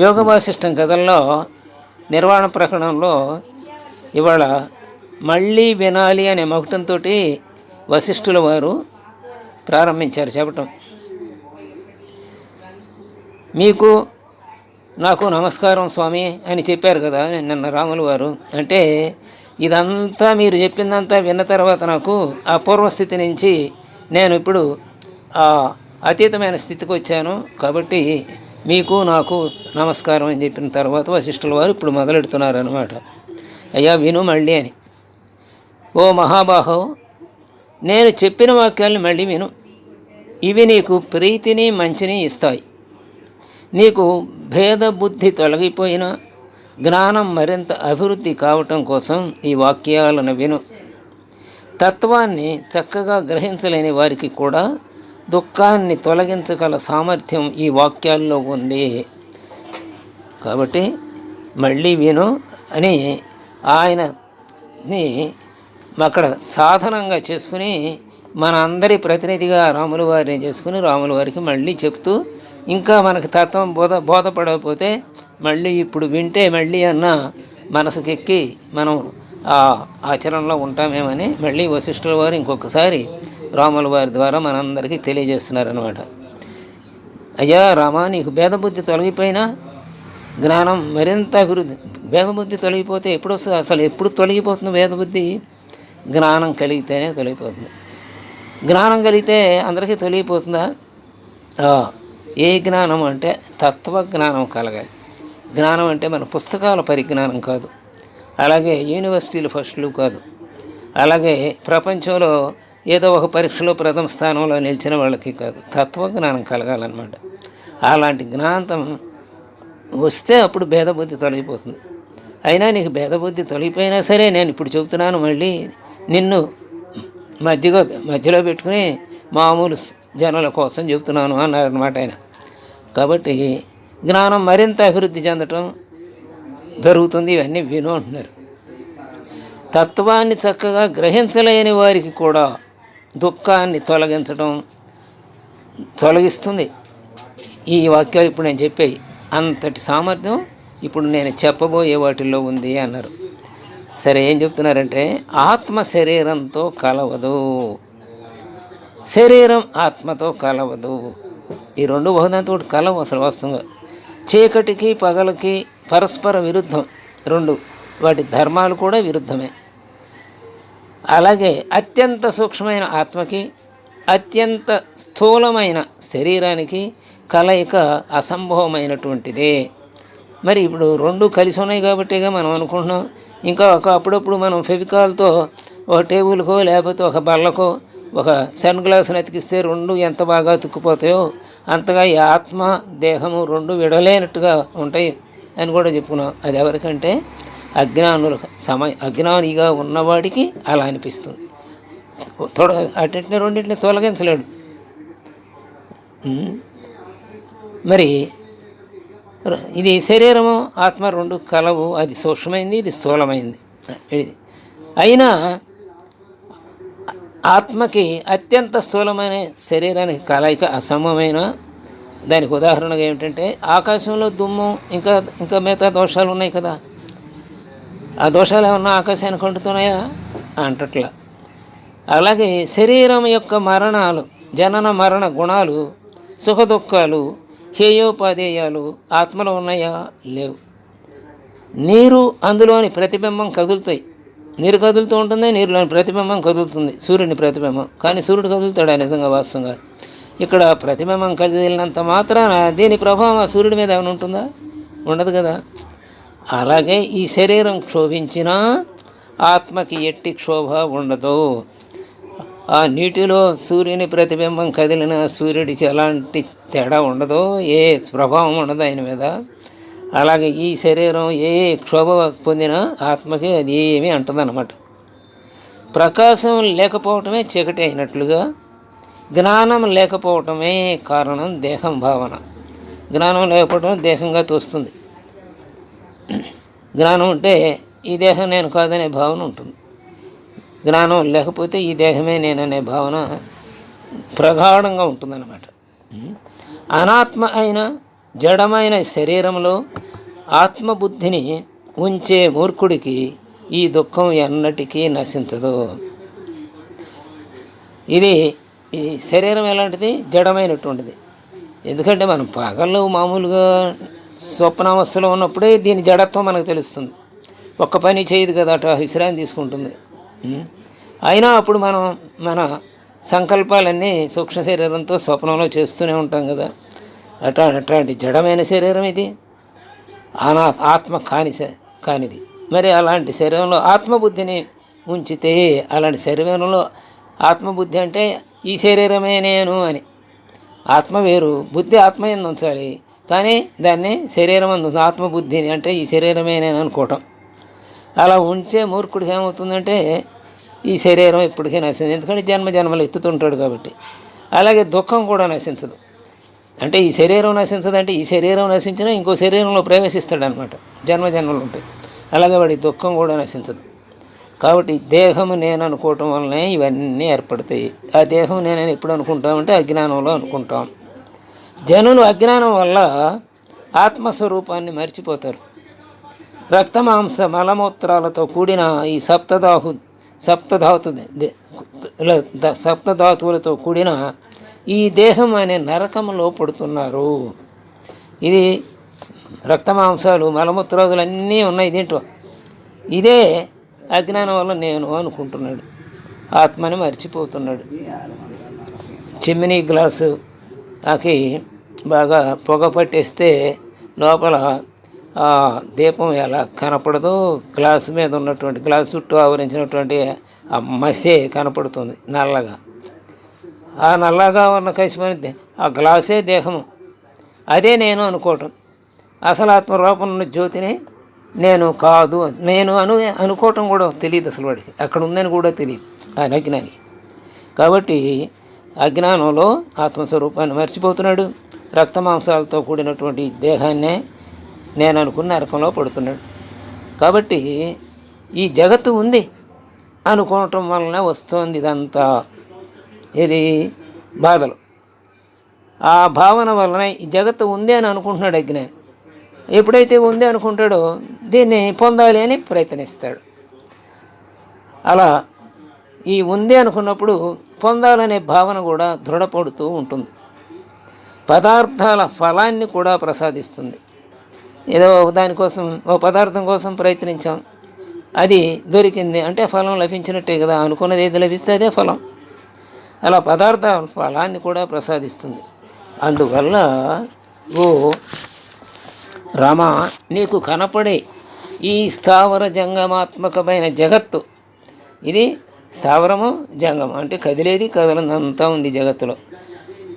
యోగ వాసిష్టం కథల్లో నిర్వాణ ప్రకటనలో ఇవాళ మళ్ళీ వినాలి అనే మహుటంతో వశిష్ఠుల వారు ప్రారంభించారు చెప్పటం. మీకు నాకు నమస్కారం స్వామి అని చెప్పారు కదా నిన్న రాములు వారు. అంటే ఇదంతా మీరు చెప్పిందంతా విన్న తర్వాత నాకు ఆ పూర్వస్థితి నుంచి నేను ఇప్పుడు ఆ అతీతమైన స్థితికి వచ్చాను కాబట్టి మీకు నాకు నమస్కారం అని చెప్పిన తర్వాత వశిష్ఠుల వారు ఇప్పుడు మొదలెడుతున్నారు అనమాట అయ్యా విను మళ్ళీ అని. ఓ మహాబాహో నేను చెప్పిన వాక్యాలను మళ్ళీ విను. ఇవి నీకు ప్రీతిని మంచిని ఇస్తాయి. నీకు భేద బుద్ధి తొలగిపోయిన జ్ఞానం మరింత అభివృద్ధి కావటం కోసం ఈ వాక్యాలను విను. తత్వాన్ని చక్కగా గ్రహించలేని వారికి కూడా దుఃఖాన్ని తొలగించగల సామర్థ్యం ఈ వాక్యాల్లో ఉంది. కాబట్టి మళ్ళీ విను అని ఆయనని అక్కడ సాధనంగా చేసుకుని మన అందరి ప్రతినిధిగా రాముల వారిని చేసుకుని రాముల వారికి మళ్ళీ చెప్తూ ఇంకా మనకు తత్వం బోధ బోధపడకపోతే మళ్ళీ ఇప్పుడు వింటే మళ్ళీ అన్న మనసుకెక్కి మనం ఆచరణలో ఉంటామేమని మళ్ళీ వశిష్ఠుల వారు ఇంకొకసారి రాముల వారి ద్వారా మనందరికీ తెలియజేస్తున్నారనమాట అయ్యా రామా నీకు భేదబుద్ధి తొలగిపోయినా జ్ఞానం మరింత అభివృద్ధి భేదబుద్ధి తొలగిపోతే ఎప్పుడు వస్తుంది? అసలు ఎప్పుడు తొలగిపోతుంది భేదబుద్ధి? జ్ఞానం కలిగితేనే తొలగిపోతుంది. జ్ఞానం కలిగితే అందరికీ తొలగిపోతుందా? ఏ జ్ఞానం అంటే తత్వజ్ఞానం కలగాలి. జ్ఞానం అంటే మన పుస్తకాల పరిజ్ఞానం కాదు. అలాగే యూనివర్సిటీలు ఫస్ట్లు కాదు. అలాగే ప్రపంచంలో ఏదో ఒక పరీక్షలో ప్రథమ స్థానంలో నిలిచిన వాళ్ళకి కాదు. తత్వజ్ఞానం కలగాలన్నమాట. అలాంటి జ్ఞానం వస్తే అప్పుడు భేదబుద్ధి తొలగిపోతుంది. అయినా నీకు భేదబుద్ధి తొలగిపోయినా సరే నేను ఇప్పుడు చెబుతున్నాను మళ్ళీ నిన్ను మధ్యలో మధ్యలో పెట్టుకుని మామూలు జనుల కోసం చెబుతున్నాను అన్నారనమాట ఆయన. కాబట్టి జ్ఞానం మరింత అభివృద్ధి చెందటం జరుగుతుంది ఇవన్నీ విను అంటున్నారు. తత్వాన్ని చక్కగా గ్రహించలేని వారికి కూడా దుఃఖాన్ని తొలగించడం తొలగిస్తుంది. ఈ వాక్యాలు ఇప్పుడు నేను చెప్పాయి. అంతటి సామర్థ్యం ఇప్పుడు నేను చెప్పబోయే వాటిల్లో ఉంది అన్నారు. సరే ఏం చెప్తున్నారంటే ఆత్మ శరీరంతో కలవదు. శరీరం ఆత్మతో కలవదు. ఈ రెండు బహుదాంతో కలవు అసలు వాస్తవంగా. చీకటికి పగలకి పరస్పర విరుద్ధం. రెండు వాటి ధర్మాలు కూడా విరుద్ధమే. అలాగే అత్యంత సూక్ష్మమైన ఆత్మకి అత్యంత స్థూలమైన శరీరానికి కలయిక అసంభవమైనటువంటిదే. మరి ఇప్పుడు రెండు కలిసి ఉన్నాయి కాబట్టిగా మనం అనుకుంటున్నాం. ఇంకా ఒక అప్పుడప్పుడు మనం ఫెవికాల్తో ఒక టేబుల్కో లేకపోతే ఒక బల్లకో ఒక సన్ గ్లాస్ని అతికిస్తే రెండు ఎంత బాగా అతుక్కుపోతాయో అంతగా ఈ ఆత్మ దేహము రెండు విడలేనట్టుగా ఉంటాయి. అని కూడా చెప్పుకున్నాం. అది ఎవరికంటే అజ్ఞానుల సమయ అజ్ఞానిగా ఉన్నవాడికి అలా అనిపిస్తుంది. తొడ అన్నింటిని రెండింటిని తొలగించలేడు. మరి ఇది శరీరము ఆత్మ రెండు కలవు. అది సూక్ష్మమైంది ఇది స్థూలమైంది. ఇది. అయినా ఆత్మకి అత్యంత స్థూలమైన శరీరానికి కలయిక అసమమైన దానికి ఉదాహరణగా ఏమిటంటే ఆకాశంలో దుమ్ము ఇంకా ఇంకా మిగతా దోషాలు ఉన్నాయి కదా. ఆ దోషాలు ఏమన్నా ఆకాశానికి అంటుతున్నాయా అంటట్లా. అలాగే శరీరం యొక్క మరణాలు జనన మరణ గుణాలు సుఖదుఖాలు హేయోపాధేయాలు ఆత్మలో ఉన్నాయా? లేవు. నీరు అందులోని ప్రతిబింబం కదులుతాయి. నీరు కదులుతూ ఉంటుంది నీరులోని ప్రతిబింబం కదులుతుంది. సూర్యుని ప్రతిబింబం. కానీ సూర్యుడు కదులుతాడా నిజంగా వాస్తవంగా? ఇక్కడ ప్రతిబింబం కదిలినంత మాత్రాన దీని ప్రభావం ఆ సూర్యుడి మీద ఏమైనా ఉంటుందా? ఉండదు కదా. అలాగే ఈ శరీరం క్షోభించినా ఆత్మకి ఎట్టి క్షోభ ఉండదు. ఆ నీటిలో సూర్యుని ప్రతిబింబం కదిలిన సూర్యుడికి ఎలాంటి తేడా ఉండదు ఏ ప్రభావం ఉండదు ఆయన మీద. అలాగే ఈ శరీరం ఏ క్షోభ పొందినా ఆత్మకి అది ఏమీ అంటదన్నమాట. ప్రకాశం లేకపోవటమే చీకటి అయినట్లుగా జ్ఞానం లేకపోవటమే కారణం దేహం భావన. జ్ఞానం లేకపోవడం దేహంగా తోస్తుంది. జ్ఞానం ఉంటే ఈ దేహం నేను కాదనే భావన ఉంటుంది. జ్ఞానం లేకపోతే ఈ దేహమే నేననే భావన ప్రగాఢంగా ఉంటుందన్నమాట. అనాత్మ అయిన జడమైన శరీరంలో ఆత్మబుద్ధిని ఉంచే మూర్ఖుడికి ఈ దుఃఖం ఎన్నటికీ నశించదు. ఇది ఈ శరీరం ఎలాంటిది? జడమైనటువంటిది. ఎందుకంటే మనం పగళ్ళు మామూలుగా స్వప్నావస్థలో ఉన్నప్పుడే దీని జడత్వం మనకు తెలుస్తుంది. ఒక్క పని చేయదు కదా అటు విశ్రాంతి తీసుకుంటుంది. అయినా అప్పుడు మనం మన సంకల్పాలన్నీ సూక్ష్మ శరీరంతో స్వప్నంలో చేస్తూనే ఉంటాం కదా. అట్లా అట్లాంటి జడమైన శరీరం ఇది. అనా ఆత్మ కాని కానిది. మరి అలాంటి శరీరంలో ఆత్మబుద్ధిని ఉంచితే అలాంటి శరీరంలో ఆత్మబుద్ధి అంటే ఈ శరీరమే నేను అని. ఆత్మ వేరు బుద్ధి ఆత్మ ఎందు ఉంచాలి. కానీ దాన్ని శరీరం అందు ఆత్మబుద్ధిని అంటే ఈ శరీరమే నేను అనుకోవటం. అలా ఉంచే మూర్ఖుడికి ఏమవుతుందంటే ఈ శరీరం ఇప్పటికీ నశించదు. ఎందుకంటే జన్మ జన్మలు ఎత్తుతుంటాడు కాబట్టి. అలాగే దుఃఖం కూడా నశించదు. అంటే ఈ శరీరం నశించదంటే ఈ శరీరం నశించినా ఇంకో శరీరంలో ప్రవేశిస్తాడు అనమాట జన్మ జన్మలు ఉంటాయి. అలాగే వాడి దుఃఖం కూడా నశించదు. కాబట్టి దేహము నేను అనుకోవటం వల్లనే ఇవన్నీ ఏర్పడతాయి. ఆ దేహం నేనని ఎప్పుడు అనుకుంటామంటే అజ్ఞానంలో అనుకుంటాం. జనులు అజ్ఞానం వల్ల ఆత్మస్వరూపాన్ని మర్చిపోతారు. రక్తమాంస మలమూత్రాలతో కూడిన ఈ సప్తదాహు సప్తధాతు సప్తధాతువులతో కూడిన ఈ దేహం అనే నరకంలో పడుతున్నారు. ఇది రక్తమాంసాలు మలమూత్రాదులు అన్నీ ఉన్నాయి దీంట్లో. ఇదే అజ్ఞానం వల్ల నేను అనుకుంటున్నాడు. ఆత్మని మర్చిపోతున్నాడు. చిమ్మినీ గ్లాసు ఆకి బాగా పొగ పట్టేస్తే లోపల ఆ దీపం ఎలా కనపడదో? గ్లాసు మీద ఉన్నటువంటి గ్లాసు చుట్టూ ఆవరించినటువంటి ఆ మసే కనపడుతుంది నల్లగా. ఆ నల్లగా ఉన్న కసిపోయిన ఆ గ్లాసే దేహము. అదే నేను అనుకోవటం. అసలు ఆత్మరూపం ఉన్న జ్యోతిని నేను కాదు నేను అను అనుకోవటం కూడా తెలియదు అసలు వాడికి. అక్కడ ఉందని కూడా తెలియదు. ఆయన అజ్ఞాని. కాబట్టి అజ్ఞానంలో ఆత్మస్వరూపాన్ని మర్చిపోతున్నాడు. రక్తమాంసాలతో కూడినటువంటి దేహాన్నే నేను అనుకున్న నరకంలో పడుతున్నాడు. కాబట్టి ఈ జగత్తు ఉంది అనుకోవటం వలన వస్తుంది ఇదంతా. ఇది బాధలు. ఆ భావన వలన ఈ జగత్తు ఉంది అని అనుకుంటున్నాడు అజ్ఞాని. ఎప్పుడైతే ఉంది అనుకుంటాడో దీన్ని పొందాలి అని ప్రయత్నిస్తాడు. అలా ఈ ఉంది అనుకున్నప్పుడు పొందాలనే భావన కూడా దృఢపడుతూ ఉంటుంది. పదార్థాల ఫలాన్ని కూడా ప్రసాదిస్తుంది. ఏదో దానికోసం ఓ పదార్థం కోసం ప్రయత్నించాం. అది దొరికింది అంటే ఫలం లభించినట్టే కదా అనుకున్నది ఏది లభిస్తే అదే ఫలం. అలా పదార్థాల ఫలాన్ని కూడా ప్రసాదిస్తుంది. అందువల్ల ఓ రామ నీకు కనపడే ఈ స్థావర జంగమాత్మకమైన జగత్తు. ఇది స్థావరము జంగం. అంటే కదిలేది కదలంతా ఉంది జగత్తులో.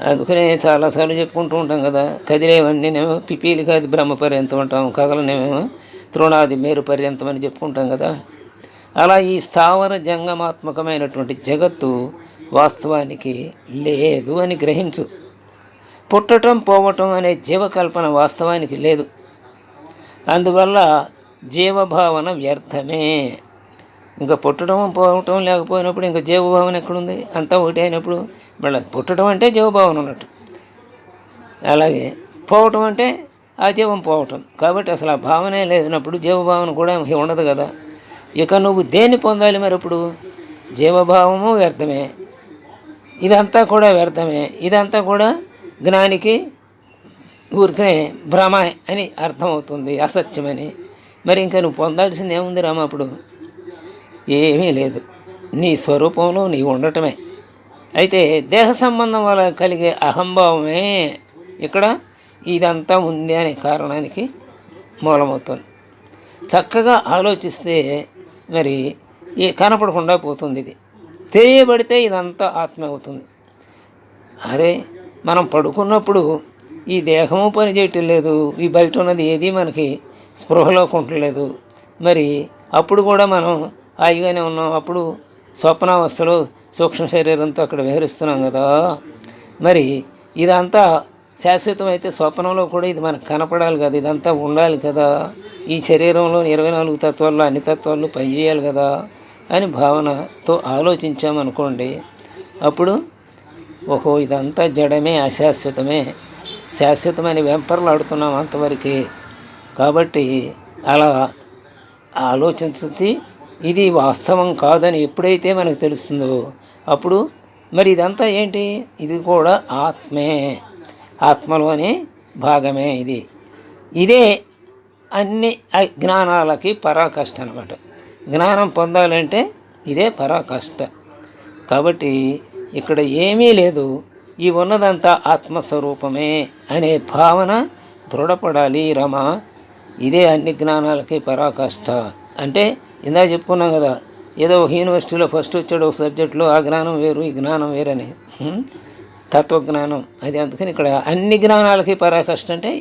అందుకనే చాలాసార్లు చెప్పుకుంటూ ఉంటాం కదా కదిలేవన్నీనేమో పిపీలు కాదు బ్రహ్మ పర్యంతం అంటాం కదలనేమేమో తృణాది మేరు పర్యంతం అని చెప్పుకుంటాం కదా. అలా ఈ స్థావర జంగమాత్మకమైనటువంటి జగత్తు వాస్తవానికి లేదు అని గ్రహించు. పుట్టటం పోవటం అనే జీవకల్పన వాస్తవానికి లేదు. అందువల్ల జీవభావన వ్యర్థమే. ఇంకా పుట్టడం పోవటం లేకపోయినప్పుడు ఇంకా జీవభావన ఎక్కడుంది? అంతా ఒకటి అయినప్పుడు మళ్ళీ పుట్టడం అంటే జీవభావన ఉన్నట్టు అలాగే పోవటం అంటే ఆ జీవం పోవటం. కాబట్టి అసలు ఆ భావనే లేనప్పుడు జీవభావన కూడా ఉండదు కదా. ఇక నువ్వు దేన్ని పొందాలి మరి ఇప్పుడు? జీవభావము వ్యర్థమే. ఇదంతా కూడా వ్యర్థమే. ఇదంతా కూడా జ్ఞానికి ఊరికనే భ్రమ అని అర్థమవుతుంది అసత్యమని. మరి ఇంకా నువ్వు పొందాల్సింది ఏముంది రామ అప్పుడు? ఏమీ లేదు. నీ స్వరూపంలో నీవు ఉండటమే. అయితే దేహ సంబంధం వల్ల కలిగే అహంభావమే ఇక్కడ ఇదంతా ఉంది అనే కారణానికి మూలమవుతుంది. చక్కగా ఆలోచిస్తే మరి ఈ కనపడకుండా పోతుంది ఇది. తెలియబడితే ఇదంతా ఆత్మ అవుతుంది. అరే మనం పడుకున్నప్పుడు ఈ దేహము పని చేయటం లేదు ఈ బయట ఉన్నది ఏది మనకి స్పృహలోకి ఉండలేదు మరి అప్పుడు కూడా మనం హాయిగానే ఉన్నాం. అప్పుడు స్వప్నావస్థలో సూక్ష్మ శరీరంతో అక్కడ విహరిస్తున్నాం కదా. మరి ఇదంతా శాశ్వతమైతే స్వప్నంలో కూడా ఇది మనకు కనపడాలి కదా. ఇదంతా ఉండాలి కదా. ఈ శరీరంలో ఇరవై నాలుగు తత్వాల్లో అన్ని తత్వాలు పనిచేయాలి కదా అని భావనతో ఆలోచించామనుకోండి అప్పుడు ఓహో ఇదంతా జడమే అశాశ్వతమే శాశ్వతమైన వెంపర్లాడుతున్నాం అంతవరకే. కాబట్టి అలా ఆలోచించి ఇది వాస్తవం కాదని ఎప్పుడైతే మనకు తెలుస్తుందో అప్పుడు మరి ఇదంతా ఏంటి? ఇది కూడా ఆత్మే. ఆత్మలోని భాగమే ఇది. ఇదే అన్ని జ్ఞానాలకి పరాకాష్ట అనమాట జ్ఞానం పొందాలంటే ఇదే పరాకాష్ట. కాబట్టి ఇక్కడ ఏమీ లేదు. ఈ ఉన్నదంతా ఆత్మస్వరూపమే అనే భావన దృఢపడాలి రమ. ఇదే అన్ని జ్ఞానాలకి పరాకాష్ట. అంటే ఇందా చెప్పుకున్నాం కదా ఏదో ఒక యూనివర్సిటీలో ఫస్ట్ వచ్చాడు ఒక సబ్జెక్టులో ఆ జ్ఞానం వేరు ఈ జ్ఞానం వేరని. తత్వజ్ఞానం. అది అందుకని ఇక్కడ అన్ని జ్ఞానాలకి పరాకాష్ట అంటే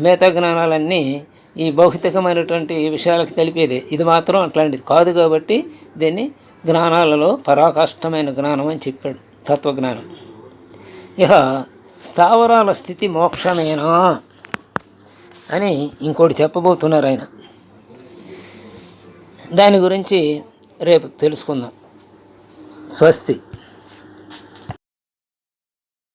మిగతా జ్ఞానాలన్నీ ఈ భౌతికమైనటువంటి విషయాలకు తెలిపేదే. ఇది మాత్రం అట్లాంటిది కాదు కాబట్టి దీన్ని జ్ఞానాలలో పరాకాష్టమైన జ్ఞానం అని చెప్పాడు తత్వజ్ఞానం. ఇక స్థావరాల స్థితి మోక్షమేనా అని ఇంకోటి చెప్పబోతున్నారు ఆయన. దాని గురించి రేపు తెలుసుకుందాం. స్వస్తి.